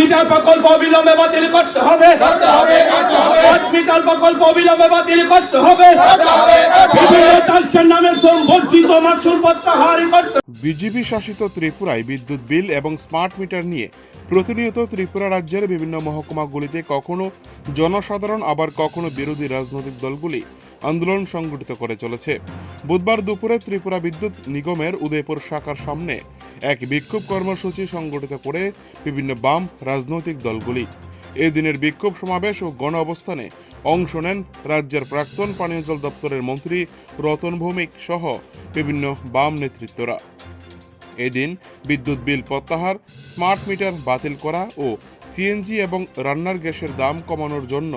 Metre প্রকল্প অবিলম্বে বাতিল করতে হবে। পাঁচ মিটার প্রকল্প অবিলম্বে বাতিল করতে হবে। নামে বর্ধিত মাসুল প্রত্যাহার করতে বিজেপি শাসিত ত্রিপুরায় বিদ্যুৎ বিল এবং স্মার্ট মিটার নিয়ে প্রতিনিয়ত ত্রিপুরা রাজ্যের বিভিন্ন মহকুমাগুলিতে কখনো জনসাধারণ আবার কখনো বিরোধী রাজনৈতিক দলগুলি আন্দোলন সংগঠিত করে চলেছে। বুধবার দুপুরে ত্রিপুরা বিদ্যুৎ নিগমের উদয়পুর শাখার সামনে এক বিক্ষোভ কর্মসূচি সংগঠিত করে বিভিন্ন বাম রাজনৈতিক দলগুলি। এই দিনের বিক্ষোভ সমাবেশ ও গণ অবস্থানে অংশ নেন রাজ্যের প্রাক্তন পানীয় জল দপ্তরের মন্ত্রী রতন ভৌমিক সহ বিভিন্ন বাম নেতৃত্বরা। এদিন বিদ্যুৎ বিল প্রত্যাহার, স্মার্ট মিটার বাতিল করা ও সিএনজি এবং রান্নার গ্যাসের দাম কমানোর জন্য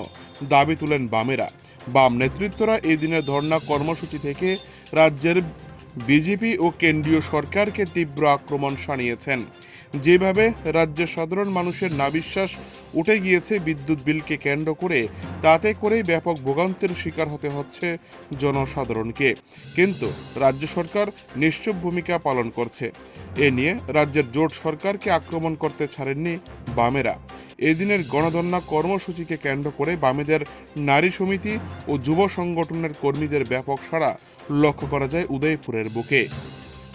দাবি তুলেন বামেরা। বাম নেতৃত্বরা এই দিনের ধর্ণা কর্মসূচি থেকে রাজ্যের বিজেপি ও কেন্দ্রীয় সরকারকে তীব্র আক্রমণ শানিয়েছেন। যেভাবে রাজ্যের সাধারণ মানুষের নাবিশ্বাস উঠে গিয়েছে বিদ্যুৎ বিলকে কেন্দ্র করে, তাতে করেই ব্যাপক ভোগান্তির শিকার হতে হচ্ছে জনসাধারণকে। কিন্তু রাজ্য সরকার নিশ্চুপ ভূমিকা পালন করছে। এ নিয়ে রাজ্যের জোট সরকারকে আক্রমণ করতে ছাড়েননি বামেরা। এদিনের গণধন্যা কর্মসূচিকে কেন্দ্র করে বামেদের নারী সমিতি ও যুব সংগঠনের কর্মীদের ব্যাপক সাড়া লক্ষ্য করা যায় উদয়পুরের বুকে।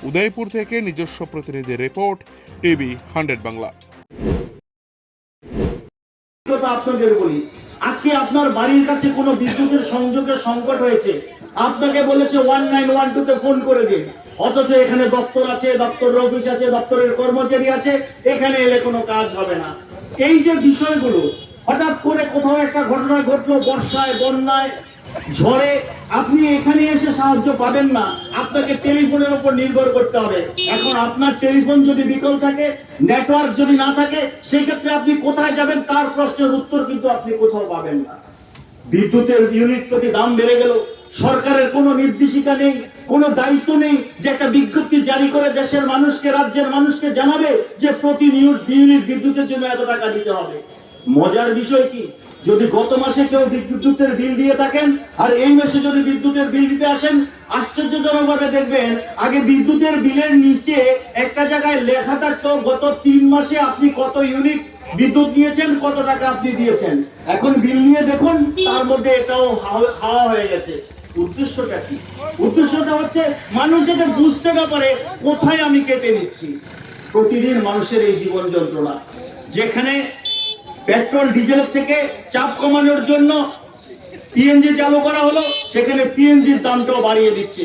উদয়পুর থেকে নিজস্ব প্রতিনিধি রিপোর্ট, টিভি হান্ড্রেড বাংলা। আপনাদের বলি, আজকে আপনার বাড়ির কাছে কোনো বিদ্যুতের সংযোগের সংকট হয়েছে? আপনাকে বলেছে ওয়ান নাইন ওয়ান টুতে ফোন করে দিন অথচ এখানে দপ্তর আছে, দপ্তরের অফিস আছে, দপ্তরের কর্মচারী আছে, এখানে এলে কোনো কাজ হবে না। এই যে বিষয়গুলো, হঠাৎ করে কোথাও একটা ঘটনা ঘটলো, বর্ষায়, বন্যায় ঝড়ে আপনি এখানে এসে সাহায্য পাবেন না। আপনাকে টেলিফোনের উপর নির্ভর করতে হবে। এখন আপনার টেলিফোন যদি বিকল থাকে, নেটওয়ার্ক যদি না থাকে সেই ক্ষেত্রে আপনি কোথায় যাবেন, তার প্রশ্নের উত্তর কিন্তু আপনি কোথাও পাবেন না। বিদ্যুতের ইউনিট প্রতি দাম বেড়ে গেল। সরকারের কোনো নির্দেশিকা নেই, কোনো দায়িত্ব নেই যে একটা বিজ্ঞপ্তি জারি করে দেশের মানুষকে, রাজ্যের মানুষকে জানাবে যে প্রতি ইউনিট বিদ্যুতের জন্য এত টাকা দিতে হবে। মজার বিষয় কি? যদি গত মাসে কেউ বিদ্যুতের বিল দিয়ে থাকেন, আর এই মাসে যদি বিদ্যুতের বিল দিতে আসেন, আশ্চর্যজনকভাবে দেখবেন, আগে বিদ্যুতের বিলের নিচে একটা জায়গায় লেখা থাকতো, গত তিন মাসে আপনি কত ইউনিট বিদ্যুৎ নিয়েছেন, কত টাকা আপনি দিয়েছেন। এখন বিল নিয়ে দেখুন, তার মধ্যে এটাও হাওয়া হয়ে গেছে। উদ্দেশ্যটা কি? উদ্দেশ্যটা হচ্ছে, মানুষ যাতে বুঝতে না পারে, কোথায় আমি কেটে নিচ্ছি। প্রতিদিন মানুষের এই জীবন যন্ত্রণা, যেখানে পেট্রোল, ডিজেলের থেকে চাপ কমানোর জন্য পিএনজি চালু করা হলো, সেখানে পিএনজির দামটাও বাড়িয়ে দিচ্ছে।